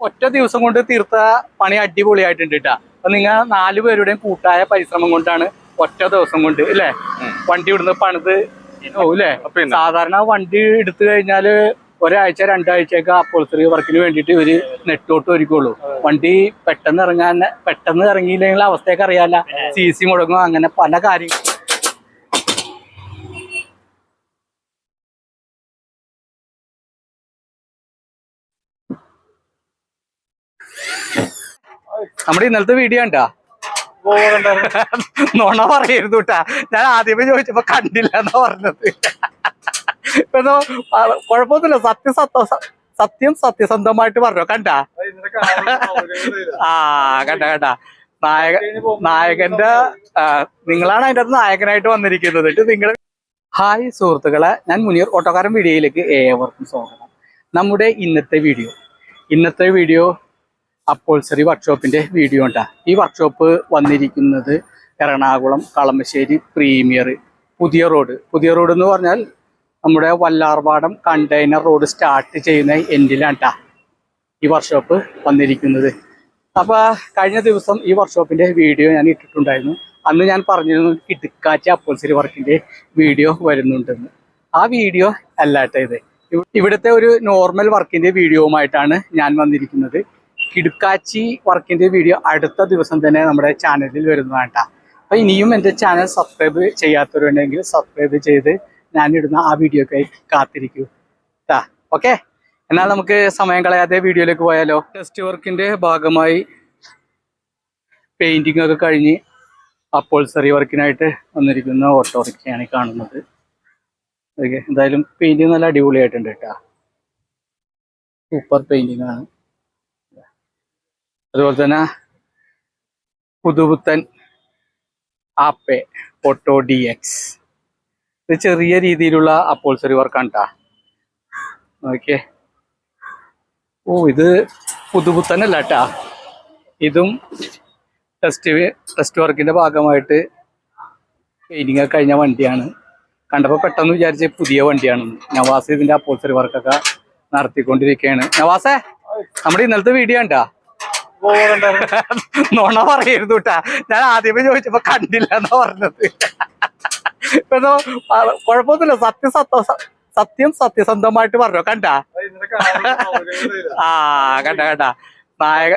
ഒറ്റ ദിവസം കൊണ്ട് തീർത്ത പണി അടിപൊളിയായിട്ടുണ്ട് കേട്ടാ അപ്പൊ നിങ്ങൾ നാല് പേരുടെയും കൂട്ടായ പരിശ്രമം കൊണ്ടാണ് ഒറ്റ ദിവസം കൊണ്ട് ഇല്ലേ? വണ്ടി ഇവിടുന്ന് പണിത് ഓ അല്ലേ സാധാരണ വണ്ടി എടുത്തു കഴിഞ്ഞാൽ ഒരാഴ്ച രണ്ടാഴ്ചയൊക്കെ അപ്പോൾസറി വർക്കിന് വേണ്ടിയിട്ട് ഇവർ നെട്ടോട്ട് ഒരുക്കുള്ളൂ വണ്ടി പെട്ടെന്ന് ഇറങ്ങാൻ പെട്ടെന്ന് ഇറങ്ങിയില്ലെങ്കിൽ അവസ്ഥയൊക്കെ അറിയാല്ല. സി സി മുടങ്ങും അങ്ങനെ പല കാര്യങ്ങൾ നമ്മുടെ ഇന്നലത്തെ വീഡിയോ ഉണ്ടാ നോണ പറയരുത് കേട്ടാ ഞാൻ ആദ്യമേ ചോദിച്ചപ്പോ കണ്ടില്ല എന്നാ പറഞ്ഞത്. ഇപ്പൊ കുഴപ്പമൊന്നുമില്ല. സത്യം സത്യ സത്യം സത്യസന്ധമായിട്ട് പറഞ്ഞോ. കണ്ട? ആ കണ്ട കണ്ട. നായക നായകന്റെ നിങ്ങളാണ് അതിന്റെ അകത്ത് നായകനായിട്ട് വന്നിരിക്കുന്നത്. നിങ്ങൾ ഹായ് സുഹൃത്തുക്കളെ ഞാൻ മുനീർ ഓട്ടോക്കാരൻ വീഡിയോയിലേക്ക് ഏവർക്കും സ്വാഗതം. നമ്മുടെ ഇന്നത്തെ വീഡിയോ. ഇന്നത്തെ വീഡിയോ അപ്പോൾസറി വർക്ക്ഷോപ്പിന്റെ വീഡിയോ ഉണ്ടാ ഈ വർക്ക്ഷോപ്പ് വന്നിരിക്കുന്നത് എറണാകുളം കളമശ്ശേരി പ്രീമിയർ പുതിയ റോഡ് പുതിയ റോഡ് എന്ന് പറഞ്ഞാൽ നമ്മുടെ വല്ലാർപാടം കണ്ടെയ്നർ റോഡ് സ്റ്റാർട്ട് ചെയ്യുന്ന എൻഡിലാണ് ട്ടാ ഈ വർക്ക്ഷോപ്പ് വന്നിരിക്കുന്നത്. അപ്പോൾ കഴിഞ്ഞ ദിവസം ഈ വർക്ക്ഷോപ്പിന്റെ വീഡിയോ ഞാൻ ഇട്ടിട്ടുണ്ടായിരുന്നു. അന്ന് ഞാൻ പറഞ്ഞിരുന്നു കിടുക്കാച്ചി അപ്പോൾസറി വർക്കിന്റെ വീഡിയോ വരുന്നുണ്ടെന്ന്. ആ വീഡിയോ അല്ലാട്ടെ ഇത്. ഇവ- ഇവിടുത്തെ ഒരു നോർമൽ വർക്കിന്റെ വീഡിയോവുമായിട്ടാണ് ഞാൻ വന്നിരിക്കുന്നത്. കിടുക്കാച്ചി വർക്കിന്റെ വീഡിയോ അടുത്ത ദിവസം തന്നെ നമ്മുടെ ചാനലിൽ വരുന്നതാണ് കേട്ടോ. അപ്പൊ ഇനിയും എന്റെ ചാനൽ സബ്സ്ക്രൈബ് ചെയ്യാത്തവരുണ്ടെങ്കിൽ സബ്സ്ക്രൈബ് ചെയ്ത് ഞാനിടുന്ന ആ വീഡിയോക്കായി കാത്തിരിക്കൂ ട്ടാ. ഓക്കെ എന്നാൽ നമുക്ക് സമയം കളയാതെ വീഡിയോയിലേക്ക് പോയാലോ? ടെസ്റ്റ് വർക്കിന്റെ ഭാഗമായി പെയിന്റിംഗ് ഒക്കെ കഴിഞ്ഞ് അപ്പോൾസറി വർക്കിനായിട്ട് വന്നിരിക്കുന്ന ഓട്ടോറിക്ഷയാണ് കാണുന്നത്. ഓക്കെ എന്തായാലും പെയിന്റിങ് നല്ല അടിപൊളിയായിട്ടുണ്ട് കേട്ടാ സൂപ്പർ പെയിന്റിംഗ് ആണ്. അതുപോലെ തന്നെ പുതുപുത്തൻ ആപ്പെ ഓട്ടോ ഡി എക്സ്. ഇത് ചെറിയ രീതിയിലുള്ള അപ്പോൾസറി വർക്കാണ് കേട്ടാ ഓക്കെ ഓ ഇത് പുതുപുത്തനല്ല കേട്ടാ ഇതും ടെസ്റ്റ് ടെസ്റ്റ് വർക്കിന്റെ ഭാഗമായിട്ട് പെയിന്റിങ് ഒക്കെ കഴിഞ്ഞ വണ്ടിയാണ്. കണ്ടപ്പോൾ പെട്ടെന്ന് വിചാരിച്ച പുതിയ വണ്ടിയാണ്. നവാസ് ഇതിന്റെ അപ്പോൾസറി വർക്കൊക്കെ നടത്തിക്കൊണ്ടിരിക്കുകയാണ് നവാസേ നമ്മുടെ ഇന്നലത്തെ വീഡിയോ ഉണ്ടാ നോണ പറയരുത് കേട്ടാ. ഞാൻ ആദ്യമേ ചോദിച്ചപ്പോ കണ്ടില്ല എന്നാ പറഞ്ഞത് ഇപ്പൊ കുഴപ്പമൊന്നുമില്ല. സത്യം സത്യ സത്യം സത്യസന്ധമായിട്ട് പറഞ്ഞോ. കണ്ട? ആ കണ്ട കണ്ട. നായക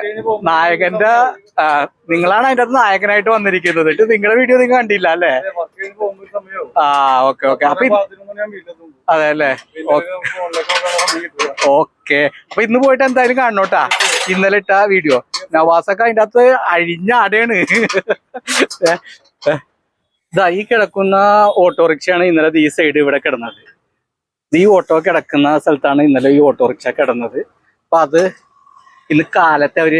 നായകന്റെ നിങ്ങളാണ് അതിന്റെ അകത്ത് നായകനായിട്ട് വന്നിരിക്കുന്നത്. നിങ്ങളുടെ വീഡിയോ നിങ്ങൾ കണ്ടില്ല അല്ലേ? ആ ഓക്കെ ഓക്കെ. അപ്പൊ അതെ അല്ലേ? ഓക്കെ. അപ്പൊ ഇന്ന് പോയിട്ട് എന്തായാലും കാണണോട്ടാ ഇന്നലെ ഇട്ട വീഡിയോ. നവാസൊക്കെ അതിന്റെ അകത്ത് അഴിഞ്ഞാടാണ് ഏ, ഏ. ഇതാ ഈ കിടക്കുന്ന ഓട്ടോറിക്ഷയാണ് ഇന്നലെ ഈ സൈഡ് ഇവിടെ കിടന്നത്. ഈ ഓട്ടോ കിടക്കുന്ന സ്ഥലത്താണ് ഇന്നലെ ഈ ഓട്ടോറിക്ഷ കിടന്നത്. അപ്പൊ അത് ഇന്ന് കാലത്തെ അവർ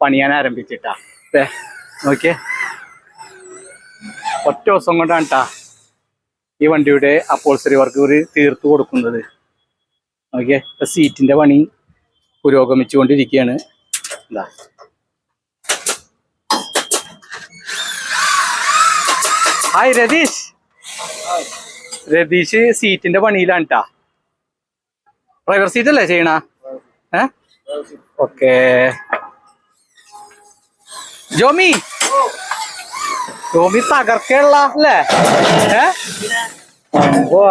പണിയാൻ ആരംഭിച്ചിട്ടാ. നോക്കിയേ. ഒറ്റ ദിവസം കൊണ്ടാണ് ഈ വണ്ടിയുടെ അപ്പോൾസറി വർക്ക് ഒരു തീർത്തു കൊടുക്കുന്നത്. ഓക്കെ സീറ്റിന്റെ പണി പുരോഗമിച്ചുകൊണ്ടിരിക്കുകയാണ് എന്താ ഹായ് രതീഷ് രതീഷ് സീറ്റിന്റെ പണിയിലാണ് കേട്ടാ ഡ്രൈവർ സീറ്റ് അല്ലേ ചെയ്യണ? ഏ? ഓക്കെ ജോമി. ജോമി തകർക്കുള്ള അല്ലേ? ഏ? ഓ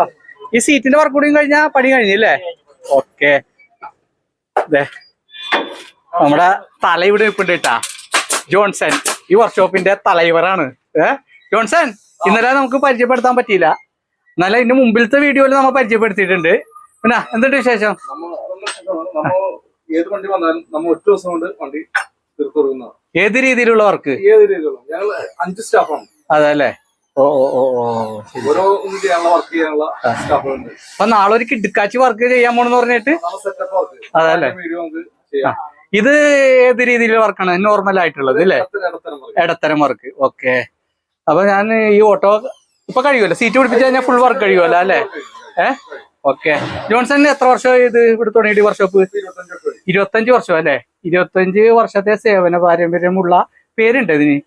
ഈ സീറ്റിന്റെ വർക്ക് കൂടിയും കഴിഞ്ഞാ പണി കഴിഞ്ഞില്ലേ? ഓക്കെ നമ്മുടെ തല ഇവിടെ നിൽപ്പുണ്ട് കേട്ടാ ജോൺസൺ. ഈ വർക്ക്ഷോപ്പിന്റെ തലൈവറാണ് ഏ? ജോൺസൺ. ഇന്നലെ നമുക്ക് പരിചയപ്പെടുത്താൻ പറ്റിയില്ല. എന്നാലും ഇതിന്റെ മുമ്പിലത്തെ വീഡിയോയിൽ നമ്മൾ പരിചയപ്പെടുത്തിയിട്ടുണ്ട്. പിന്നെ എന്തുണ്ട് വിശേഷം? ഏത് വണ്ടി വന്നാലും നമ്മ ഒറ്റ ദിവസം കൊണ്ട് വണ്ടി തീർത്തു കൊടുക്കുന്നതാണ് ഏത് രീതിയിലുള്ള വർക്ക്? ഏത് രീതിയിലുള്ള? ഞങ്ങൾ അഞ്ച് സ്റ്റാഫാണ് അതല്ലേ? ഓ ഓ ഓ ഓ ശരി. ഓരോ ചെയ്യാനുള്ള വർക്ക് ചെയ്യാനുള്ള സ്റ്റാഫുകളുണ്ട് അപ്പൊ നാളെ ഒരു കിടുക്കാച്ചി വർക്ക് ചെയ്യാൻ പോണെന്ന് പറഞ്ഞിട്ട്? വർക്ക് അതല്ലേ? വീഡിയോ നമുക്ക് ചെയ്യാം. ഇത് ഏത് രീതിയിലുള്ള വർക്കാണ് നോർമൽ ആയിട്ടുള്ളത് അല്ലേ? ഇടത്തരം വർക്ക് ഓക്കെ അപ്പൊ ഞാൻ ഈ ഓട്ടോ ഇപ്പൊ കഴിയുമല്ലോ സീറ്റ് പിടിപ്പിച്ച് കഴിഞ്ഞാൽ ഫുൾ വർക്ക് കഴിയുമല്ലോ അല്ലേ? ഏഹ് ഓക്കെ ജോൺസൺ എത്ര വർഷം ഇത് ഇവിടെ തുടങ്ങിയിട്ട് വർക്ക്ഷോപ്പ് ഇരുപത്തഞ്ച് വർഷം അല്ലേ? ഇരുപത്തഞ്ച് വർഷത്തെ സേവന പാരമ്പര്യമുള്ള പേരുണ്ട് ഇതിന്.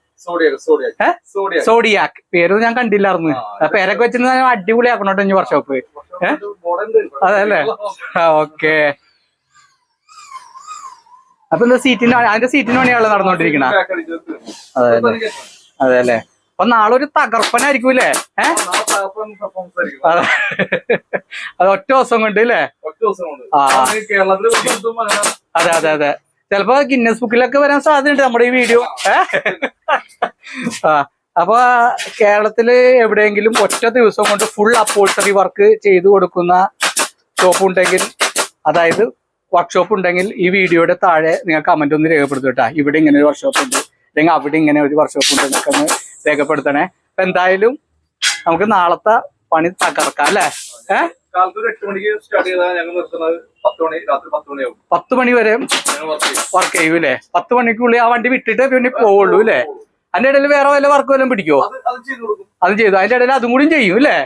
സോഡിയാക്ക് പേരൊന്നും ഞാൻ കണ്ടില്ലായിരുന്നു. പേരൊക്കെ വെച്ചിട്ട് ഞാൻ അടിപൊളിയാക്കണോട്ടോ ഇനി വർക്ക്ഷോപ്പ് ഏഹ്. അതല്ലേ? ഓക്കെ അപ്പൊ എന്താ സീറ്റിന് അതിന്റെ സീറ്റിന് പണിയാണല്ലോ നടന്നുകൊണ്ടിരിക്കണ? അതെ അല്ലേ അതെ അല്ലേ അപ്പൊ നാളെ ഒരു തകർപ്പനായിരിക്കൂലേ ഏഹ്. അത്. ഒറ്റ ദിവസം കൊണ്ട് അല്ലേ അതെ അതെ അതെ. ചിലപ്പോ ഗിന്നസ് ബുക്കിലൊക്കെ വരാൻ സാധ്യതയുണ്ട് നമ്മുടെ ഈ വീഡിയോ. ആ. അപ്പൊ കേരളത്തിൽ എവിടെയെങ്കിലും ഒറ്റ ദിവസം കൊണ്ട് ഫുൾ അപ്പോൾസറി വർക്ക് ചെയ്തു കൊടുക്കുന്ന ഷോപ്പ് ഉണ്ടെങ്കിൽ അതായത് വർക്ക്ഷോപ്പ് ഉണ്ടെങ്കിൽ ഈ വീഡിയോയുടെ താഴെ നിങ്ങൾ കമന്റ് ഒന്ന് രേഖപ്പെടുത്തും കേട്ടാ. ഇവിടെ ഇങ്ങനെ ഒരു വർക്ക്ഷോപ്പ് ഉണ്ട്. അല്ലെങ്കിൽ അവിടെ ഇങ്ങനെ ഒരു വർക്ക്ഷോപ്പ് ഉണ്ട് എന്നൊക്കെ ഒന്ന് രേഖപ്പെടുത്തണേ. അപ്പൊ എന്തായാലും നമുക്ക് നാളത്തെ പണി തകർക്കാം അല്ലേ? ഏഹ് പത്ത് മണി വരെ വർക്ക് ചെയ്യും. ചെയ്യൂലേ പത്ത് മണിക്കുള്ളിൽ ആ വണ്ടി വിട്ടിട്ട് പിന്നെ പോവുള്ളൂ അല്ലേ? അതിന്റെ ഇടയിൽ വേറെ വല്ല വർക്ക് വല്ലതും പിടിക്കോ അത് ചെയ്തു അതിന്റെ ഇടയിൽ അതും കൂടിയും ചെയ്യും അല്ലേ?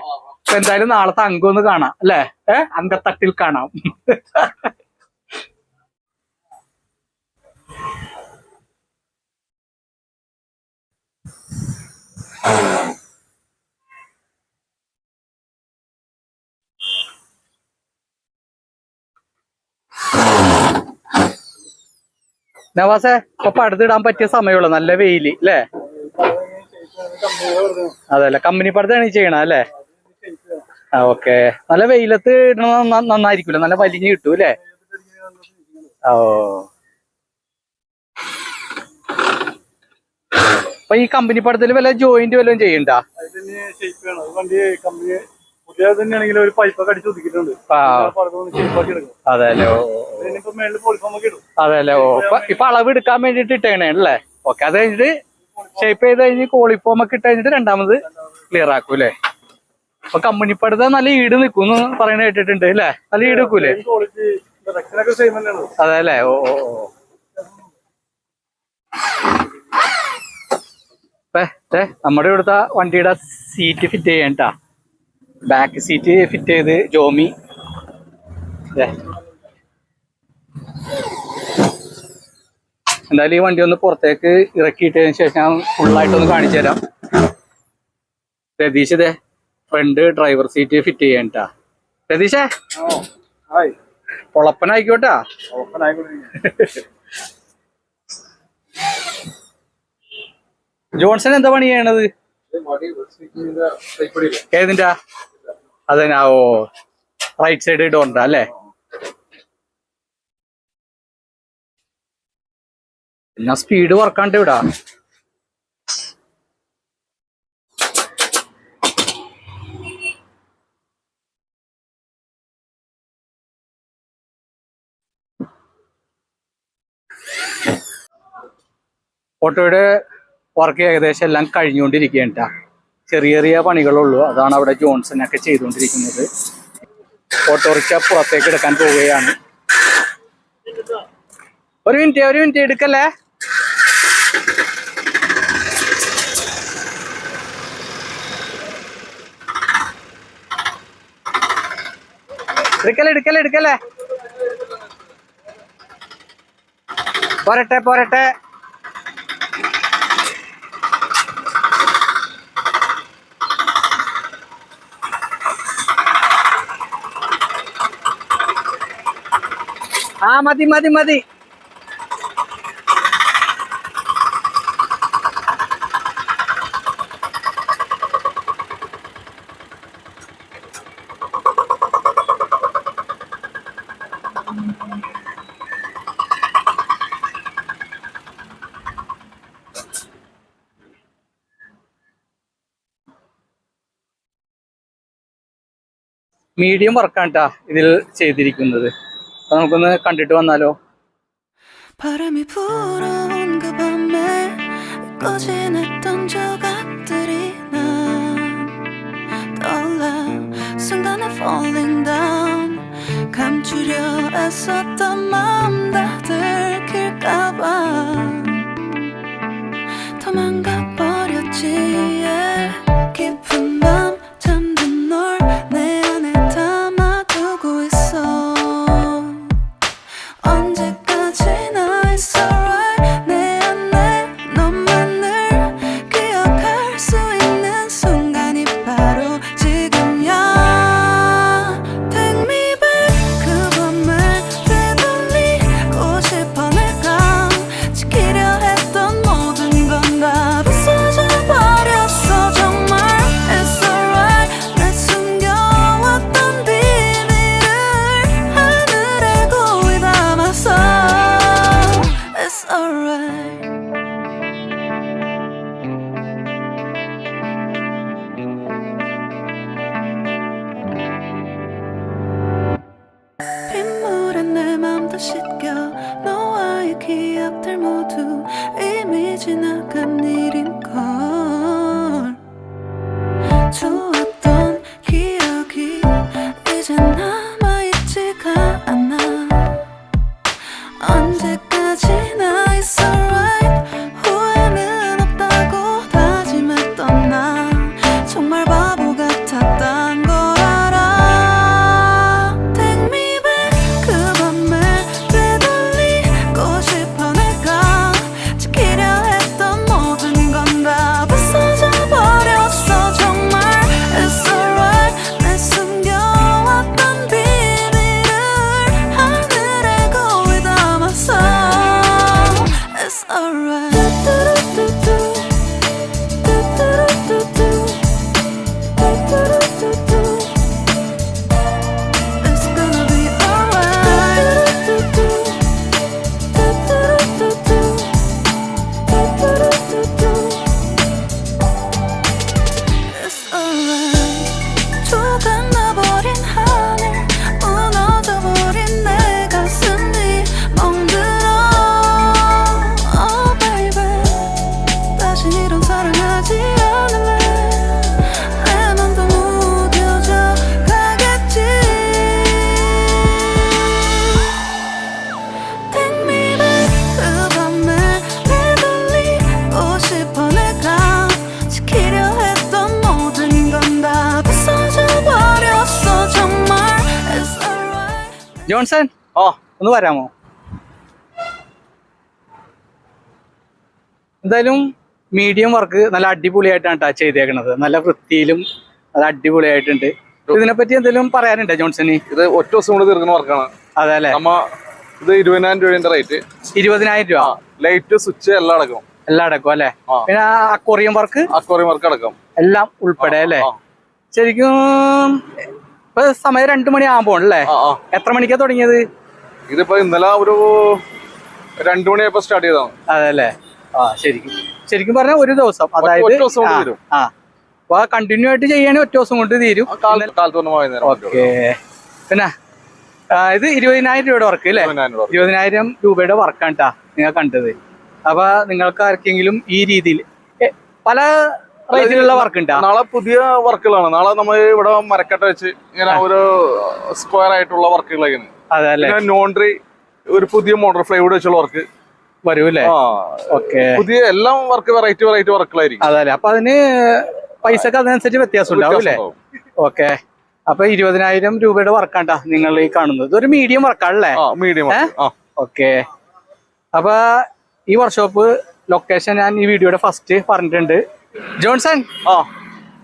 എന്തായാലും നാളത്തെ അംഗം ഒന്ന് കാണാം അല്ലേ? ഏഹ് അങ്കത്തട്ടിൽ കാണാം. നവാസെ ഇപ്പൊ പടുത്തിടാൻ പറ്റിയ സമയമുള്ള. നല്ല വെയിൽ അല്ലേ അതല്ലേ കമ്പനി പടുത്താണ് ചെയ്യണ അല്ലേ ഓക്കെ. നല്ല വെയിലത്ത് ഇടണ നന്ന- നന്നായിരിക്കൂല? നല്ല വലിഞ്ഞ് കിട്ടൂല്ലേ ഓ. അപ്പൊ ഈ കമ്പനി പടത്തിൽ വല്ല ജോയിന്റ് വല്ലതും ചെയ്യണ്ട? ഒരു പൈപ്പൊക്കെ അടിച്ച് ഒതുക്കിയിട്ടുണ്ട്. അതെല്ലേ ഇപ്പൊ അളവ് എടുക്കാൻ വേണ്ടിട്ട് ഇട്ടേണേ അല്ലേ? ഓക്കെ അത് കഴിഞ്ഞിട്ട് ഷേപ്പ് ചെയ്ത് കഴിഞ്ഞ് കോളിഫോം ഒക്കെ ഇട്ട് കഴിഞ്ഞിട്ട് രണ്ടാമത് ക്ലിയർ ആക്കും അല്ലേ അപ്പൊ കമ്പനി പടുത്ത നല്ല ഈട് നിക്കും പറയണ കേട്ടിട്ടുണ്ട് അല്ലേ? നല്ല ഈട് നിക്കൂലേ? അതെ അല്ലേ ഓ ഓ. നമ്മുടെ ഇവിടുത്തെ വണ്ടിയുടെ സീറ്റ് ഫിറ്റ് ചെയ്യണ്ടാ ബാക്ക് സീറ്റ് ഫിറ്റ് ചെയ്ത് ജോമി. എന്തായാലും ഈ വണ്ടി ഒന്ന് പുറത്തേക്ക് ഇറക്കിയിട്ടതിന് ശേഷം ഞാൻ ഫുള്ളായിട്ടൊന്ന് കാണിച്ചു തരാം. രതീഷ് ഇതേ ഫ്രണ്ട് ഡ്രൈവർ സീറ്റ് ഫിറ്റ് ചെയ്യണ്ടാ രതീഷേ? പൊളപ്പനായിക്കോട്ടാ. ജോൺസൺ എന്താ പണി ചെയ്യണത്? ഏതിന്റെ? അതന്നെ. ഓ. റൈറ്റ് സൈഡ് ഡോറിന്റെ അല്ലേ? പിന്നെ സ്പീഡ് വർക്കാണ്ട് ഇവിടാ ഓട്ടോയുടെ വർക്ക് ഏകദേശം എല്ലാം കഴിഞ്ഞുകൊണ്ടിരിക്കുകയാണ് ട്ടാ. ചെറിയ ചെറിയ പണികളുള്ളൂ. അതാണ് അവിടെ ജോൺസൺ ഒക്കെ ചെയ്തുകൊണ്ടിരിക്കുന്നത്. ഓട്ടോറിക്ഷ പുറത്തേക്ക് എടുക്കാൻ പോവുകയാണ്. ഒരു മിനിറ്റ് ഒരു മിനിറ്റ് എടുക്കല്ലേ? എടുക്കല്ലേ എടുക്കല്ലേ എടുക്കല്ലേ? പോരട്ടെ പോരട്ടെ ആ മതി മതി മതി. മീഡിയം വർക്കാണ് കേട്ടോ ഇതിൽ ചെയ്തിരിക്കുന്നത്. അപ്പൊ നമുക്കൊന്ന് കണ്ടിട്ട് വന്നാലോ 바람이 불어온 그 밤에 잊고 지냈던 조각들이 난 떠올라 순간에 falling down 감추려 애썼던 마음 다 들킬까봐 도망가 버렸지 yeah. ജോൺസൺ ഓ ഒന്ന് വരാമോ എന്തായാലും മീഡിയം വർക്ക് നല്ല അടിപൊളിയായിട്ടാണ് ടച്ച് ചെയ്തേക്കുന്നത് നല്ല വൃത്തിയിലും നല്ല അടിപൊളിയായിട്ടുണ്ട്. ഇതിനെപ്പറ്റി എന്തെങ്കിലും പറയാനുണ്ടോ ജോൺസന്? ഇത് ഒറ്റ ദിവസം കൊണ്ട് തീർക്കുന്ന വർക്കാണ് അതെ അല്ലേ? നമ്മ ഇത് ഇരുപതിനായിരം രൂപയുടെ റേറ്റ് ഇരുപതിനായിരം രൂപ? ലൈറ്റ് സ്വിച്ച് എല്ലാം അടക്കം. എല്ലാം അടക്കും അല്ലേ. പിന്നെ അക്വറിയം വർക്ക് അക്വറിയം വർക്ക് അടക്കം. എല്ലാം ഉൾപ്പെടെ അല്ലേ? ശരിക്കും ഇപ്പൊ സമയം രണ്ടു മണി ആകുമ്പോ അല്ലേ ആ ആ. എത്ര മണിക്കാ തുടങ്ങിയത്? ഇതിപ്പോ ഇന്നലെ ഒരു രണ്ടു മണിയായപ്പോ സ്റ്റാർട്ട് ചെയ്തോ അതെ ആ ശരിക്കും. ശരിക്കും പറഞ്ഞാൽ ഒരു ദിവസം. അതായത് ആ, അപ്പൊ കണ്ടിന്യൂ ആയിട്ട് ചെയ്യുകയാണെങ്കിൽ ഒറ്റ ദിവസം കൊണ്ട് തീരും. ഓക്കെ. പിന്നെ ഇത് ഇരുപതിനായിരം രൂപയുടെ വർക്ക് അല്ലേ? ഇരുപതിനായിരം രൂപ ഇരുപതിനായിരം രൂപയുടെ വർക്കാണ് കേട്ടാ നിങ്ങൾ കണ്ടത്. അപ്പൊ നിങ്ങൾക്ക് ആർക്കെങ്കിലും ഈ രീതിയിൽ പല റേറ്റിലുള്ള വർക്ക് ഉണ്ടാ നാളെ പുതിയ വർക്കുകളാണ്. നാളെ നമ്മൾ ഇവിടെ മരക്കട്ട വെച്ച് ഇങ്ങനെ ഒരു സ്ക്വയർ ആയിട്ടുള്ള വർക്കുകളൊക്കെയാണ്. അല്ലേ? നോൺട്രി ഒരു പുതിയ മോഡൽ ഫ്ലൈവുഡ് വെച്ചുള്ള വർക്ക് വരും അല്ലേ? ആ. ഓക്കെ. പുതിയ എല്ലാം വർക്ക് വെറൈറ്റി വെറൈറ്റി വർക്കുകളായിരിക്കും അതെ അല്ലേ? അപ്പൊ അതിന് പൈസ അതിനനുസരിച്ച് വ്യത്യാസം ഉണ്ടാവും അല്ലേ? ഓക്കെ. അപ്പൊ ഇരുപതിനായിരം രൂപയുടെ വർക്കാണ് നിങ്ങൾ ഈ കാണുന്നത്? ഒരു മീഡിയം വർക്കാണല്ലേ മീഡിയം ഓക്കെ. അപ്പൊ ഈ വർക്ക്ഷോപ്പ് ലൊക്കേഷൻ ഞാൻ ഈ വീഡിയോയുടെ ഫസ്റ്റ് പറഞ്ഞിട്ടുണ്ട്. ജോൺസൺ ഓ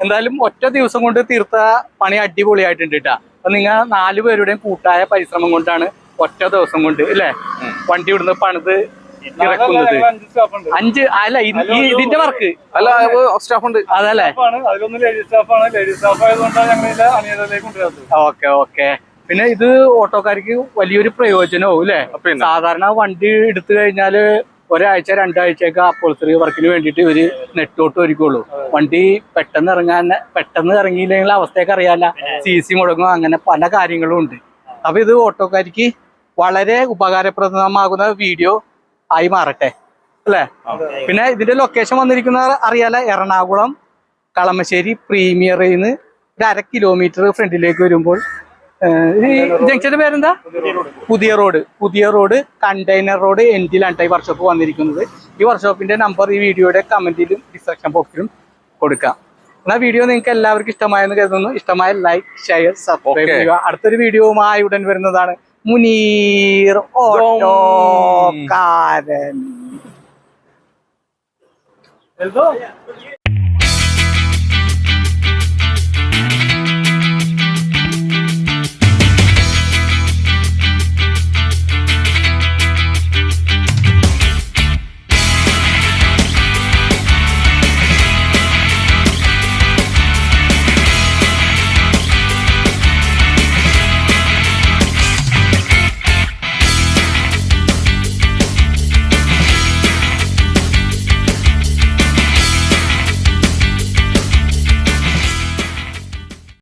എന്തായാലും ഒറ്റ ദിവസം കൊണ്ട് തീർത്ത പണി അടിപൊളിയായിട്ടുണ്ട് കേട്ടാ അപ്പൊ നിങ്ങൾ നാല് പേരുടെയും കൂട്ടായ പരിശ്രമം കൊണ്ടാണ് ഒറ്റ ദിവസം കൊണ്ട് അല്ലേ വണ്ടി ഇവിടുന്ന് പണിത് ഇറക്കുന്നത്. അഞ്ച് സ്റ്റാഫ് ഉണ്ട്. അഞ്ച് അല്ല ഇതിന്റെ വർക്ക്? അല്ല സ്റ്റാഫ് ഉണ്ട്. അതല്ലേ? Okay okay. പിന്നെ ഇത് ഓട്ടോക്കാർക്ക് വലിയൊരു പ്രയോജനവും അല്ലേ സാധാരണ വണ്ടി എടുത്തു കഴിഞ്ഞാൽ ഒരാഴ്ച രണ്ടാഴ്ചയൊക്കെ അപ്പോൾസറി വർക്കിന് വേണ്ടിയിട്ട് ഇവർ നെട്ടോട്ട് ഒരുക്കുള്ളൂ. വണ്ടി പെട്ടെന്ന് ഇറങ്ങാൻ പെട്ടെന്ന് ഇറങ്ങിയില്ലെങ്കിൽ അവസ്ഥയൊക്കെ അറിയാല്ല. സി സി മുടങ്ങും അങ്ങനെ പല കാര്യങ്ങളും ഉണ്ട്. അപ്പൊ ഇത് ഓട്ടോക്കാർക്ക് വളരെ ഉപകാരപ്രദമാകുന്ന വീഡിയോ ആയി മാറട്ടെ. അല്ലേ? പിന്നെ ഇതിന്റെ ലൊക്കേഷൻ വന്നിരിക്കുന്ന അറിയാല? എറണാകുളം കളമശ്ശേരി പ്രീമിയറിൽ നിന്ന് ഒരു അര കിലോമീറ്റർ ഫ്രണ്ടിലേക്ക് വരുമ്പോൾ ഈ ജംഗ്ഷന്റെ പേരെന്താ? പുതിയ റോഡ്. പുതിയ റോഡ് കണ്ടെയ്നർ റോഡ് എൻഡിലാണ് ഈ വർക്ക്ഷോപ്പ് വന്നിരിക്കുന്നത്. ഈ വർക്ക്ഷോപ്പിന്റെ നമ്പർ ഈ വീഡിയോയുടെ കമന്റിലും ഡിസ്ക്രിപ്ഷൻ ബോക്സിലും കൊടുക്കാം. എന്നാൽ വീഡിയോ നിങ്ങൾക്ക് എല്ലാവർക്കും ഇഷ്ടമായെന്ന് കരുതുന്നു. ഇഷ്ടമായ ലൈക്ക് ഷെയർ സബ്സ്ക്രൈബ്. ചെയ്യുക. അടുത്തൊരു വീഡിയോവുമായി ഉടൻ വരുന്നതാണ് മുനീർ ഓട്ടോക്കാരൻ.